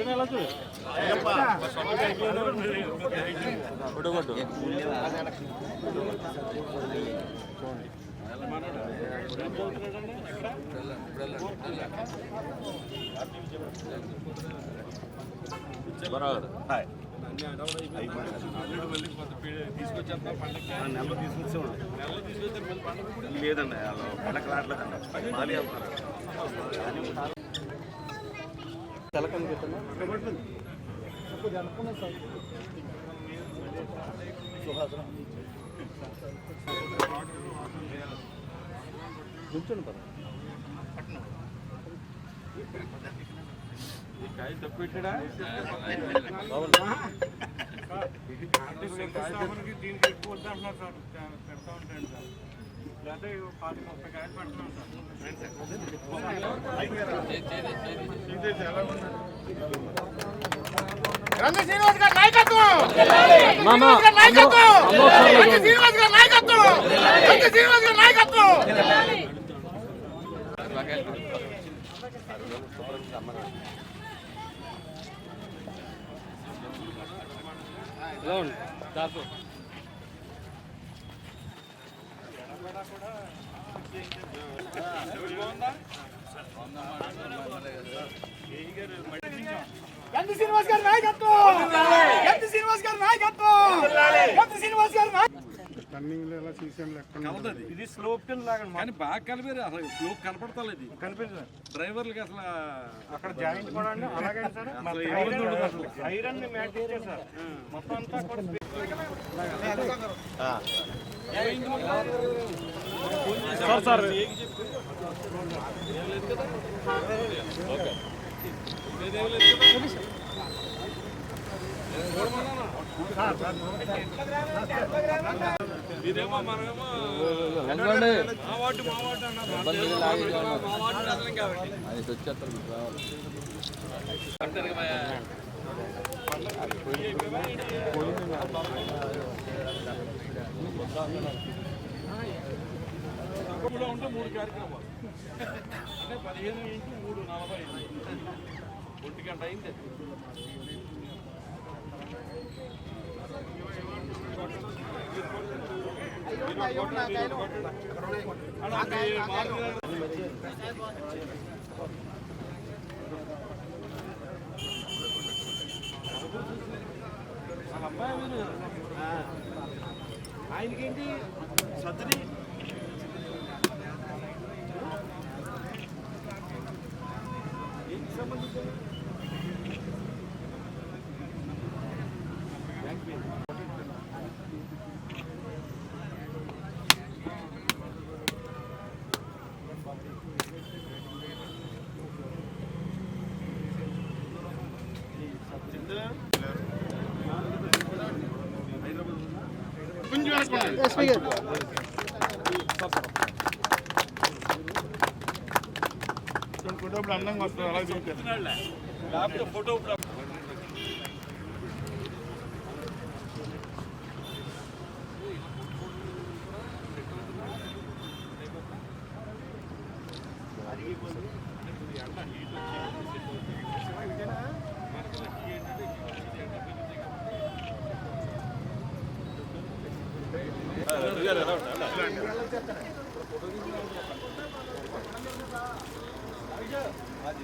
నాయకత్వం అంతే తీసుకొచ్చి నెలలో లేదండి వాళ్ళు పండగ రావట్లేదండి మాలి వెళ్తున్నారు తెలకం ఎక్కువ వద్దు అంటున్నారు సార్ పెడతా ఉంటాను సార్ శ్రీనివాస్ గారి నాయకత్వం! శ్రీనివాస్ గారి నాయకత్వం! శ్రీనివాస్ గారి నాయకత్వం! అంతే శ్రీనివాస్ గారి నాయకత్వం ఎంత శ్రీనివాస్ గారి నాయకత్వం! ఎంత శ్రీనివాస్ గారి నాయకత్వం! ఎంత శ్రీనివాస్ గారి ఇది స్లోప్ కింద లాగండి కానీ బాగా కలిపారు అసలు స్లోప్ కనపడతలేదు ఇది. కనిపించదు. డ్రైవర్లకి అసలు అక్కడ జాయింట్ కూడా అండి. అలాగే సార్. Iron sir. మొత్తం అంతా కూడా సార్ సార్. మీరేమో మనమేమో మా వార్డు మా వార్డు అన్నారు మా వార్డు అర్థం కాబట్టి తక్కువలో ఉంటే మూడు కార్యక్రమాలు అంటే పదిహేను ఇంటూ మూడు నలభై ఒంటి గంట అయింది అబ్బాయి ఆయనకేంటి? సర్జరీ ఏంటి సంబంధించి ఫోటోప్పుడు అందంగా వస్తుంది అలా చూపించారు ఫోటో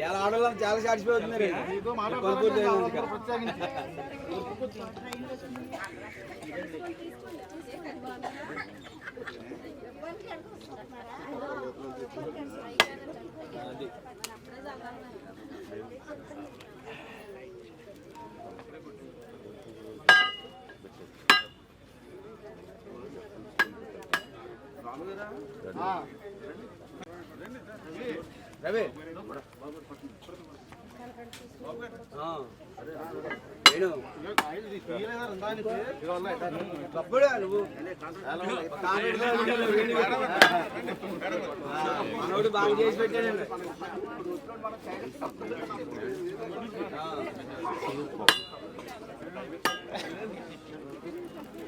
ఎలా ఆడవాళ్ళం చాలా సాటిస్ఫై అవుతున్నారు మీతో రవి. ఆ. నువ్వు? మనోడు బాగా చేసి పెట్టాడండి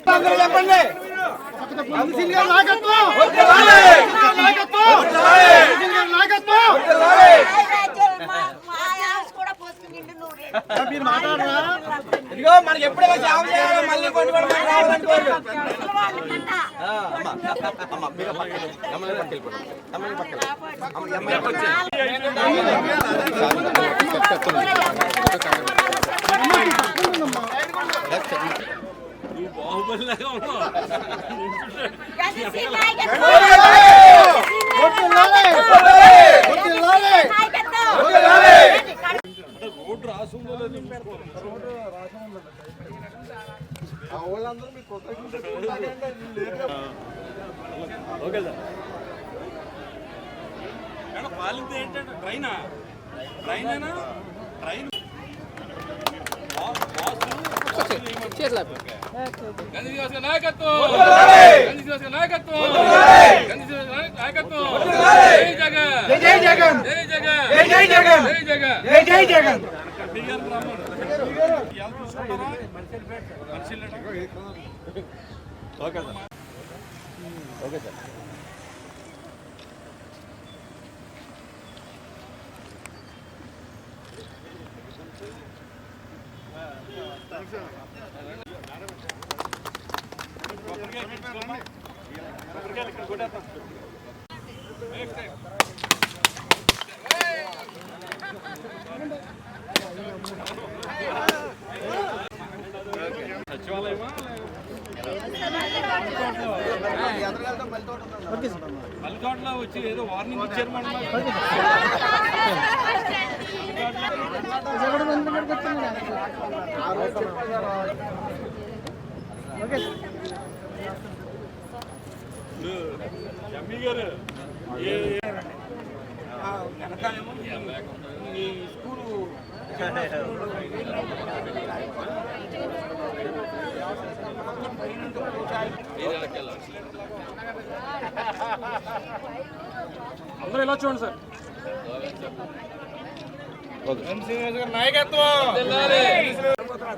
అందరూ చెప్పండి. నాయకత్వం. నాయకత్వం. నాయకత్వం. మీరు మాట్లాడరా? ఇదిగో మనకి ఎప్పుడైనా సేవ చేయాలి మళ్ళీ కొన్ని కూడా మనకు రావాలనుకోరు అసలు వాళ్ళకన్నా నువ్వు బాహుబలిలాగా ఉన్నావు గణేశ్ నాయకత్వం. వదిలాలి! వదిలాలి! పాలింది ఏంటంటే ట్రైనా ట్రైనేనా ట్రైన్ గంధి నాయకత్వం గంధి నాయకత్వం జై జగన్ జై జగన్ జై జగన్ జై జై జగన్ జై జగన్ జై జై జగన్ బియ్యానికి రమ్మను. ఇవాళ చూసుకుంటారా? మనుషులు సచివాలయమా మల్లికాట్లో వచ్చి ఏదో వార్నింగ్ ఇచ్చారు ఎమ్మి గారు వెనకాలేమో ఈ స్కూలు అందరూ ఇలా చూడండి సార్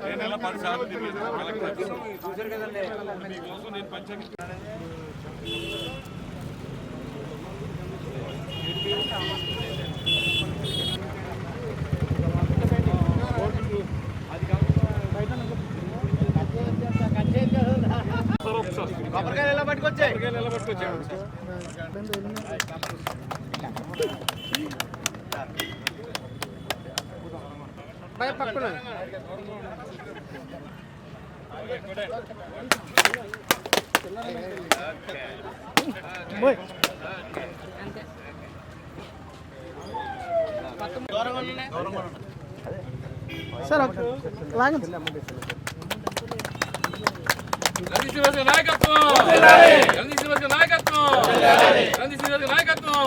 నేను ఎలా పది సార్లు తిరిగాను కలెక్టర్ మీకోసం నేను పంచాయతీ సార్ ఒకసారి కొబ్బరికాయలు ఎలా పట్టుకొచ్చాయి? కొబ్బరికాయలు శ్రీనివాస నాయకత్వం! నాయకత్వం! నాయకత్వం!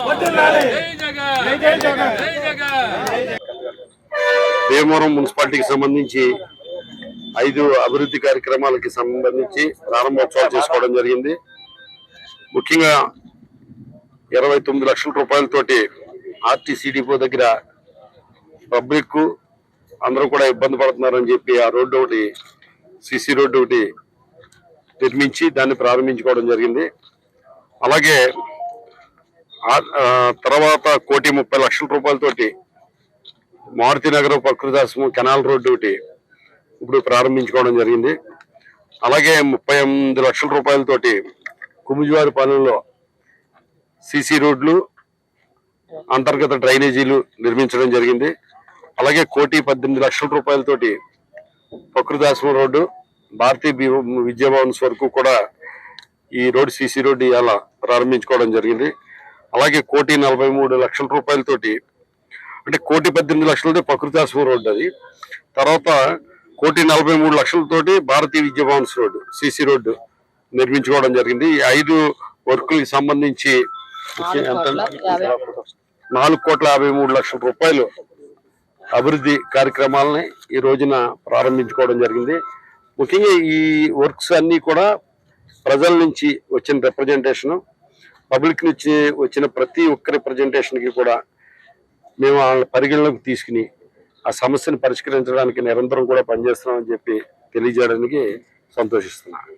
జై జగన్! జై జగన్! జై జగన్! భీమవరం మున్సిపాలిటీకి సంబంధించి ఐదు అభివృద్ధి కార్యక్రమాలకి సంబంధించి ప్రారంభోత్సవాలు చేసుకోవడం జరిగింది. ముఖ్యంగా ఇరవై తొమ్మిది లక్షల రూపాయలతోటి ఆర్టీసీ డిపో దగ్గర పబ్లిక్ అందరూ కూడా ఇబ్బంది పడుతున్నారని చెప్పి ఆ రోడ్డు ఒకటి సిసి రోడ్డు ఒకటి నిర్మించి దాన్ని ప్రారంభించుకోవడం జరిగింది. అలాగే ఆ- తర్వాత కోటి ముప్పై లక్షల రూపాయలతోటి మారుతి నగరం కెనాల్ రోడ్డు ఒకటి ఇప్పుడు ప్రారంభించుకోవడం జరిగింది. అలాగే ముప్పై ఎనిమిది లక్షల రూపాయలతోటి కుముజువారి పాలెంలో సిసి రోడ్లు అంతర్గత డ్రైనేజీలు నిర్మించడం జరిగింది. అలాగే కోటి పద్దెనిమిది లక్షల రూపాయలతోటి ప్రకృదాశ్రమం రోడ్డు భారతీయ విద్యాభవన్స్ వరకు కూడా ఈ రోడ్డు సిసి రోడ్డు ఇవాళ ప్రారంభించుకోవడం జరిగింది. అలాగే కోటి నలభై మూడు లక్షల రూపాయలతోటి అంటే కోటి పద్దెనిమిది లక్షలతో ప్రకృతాశ్రమం రోడ్డు అది. తర్వాత కోటి నలభై మూడు లక్షలతోటి Bharatiya Vidyabhavans road CC road నిర్మించుకోవడం జరిగింది. ఈ ఐదు వర్కులకి సంబంధించి నాలుగు కోట్ల యాభై మూడు లక్షల రూపాయలు అభివృద్ధి కార్యక్రమాలని ఈ రోజున ప్రారంభించుకోవడం జరిగింది. ముఖ్యంగా ఈ వర్క్స్ అన్నీ కూడా ప్రజల నుంచి వచ్చిన రిప్రజెంటేషన్ పబ్లిక్ నుంచి వచ్చిన ప్రతి ఒక్క రిప్రజెంటేషన్కి కూడా మేము వాళ్ళ పరిగణలోకి తీసుకుని ఆ సమస్యను పరిష్కరించడానికి నిరంతరం కూడా పనిచేస్తున్నామని చెప్పి తెలియజేయడానికి సంతోషిస్తున్నాను.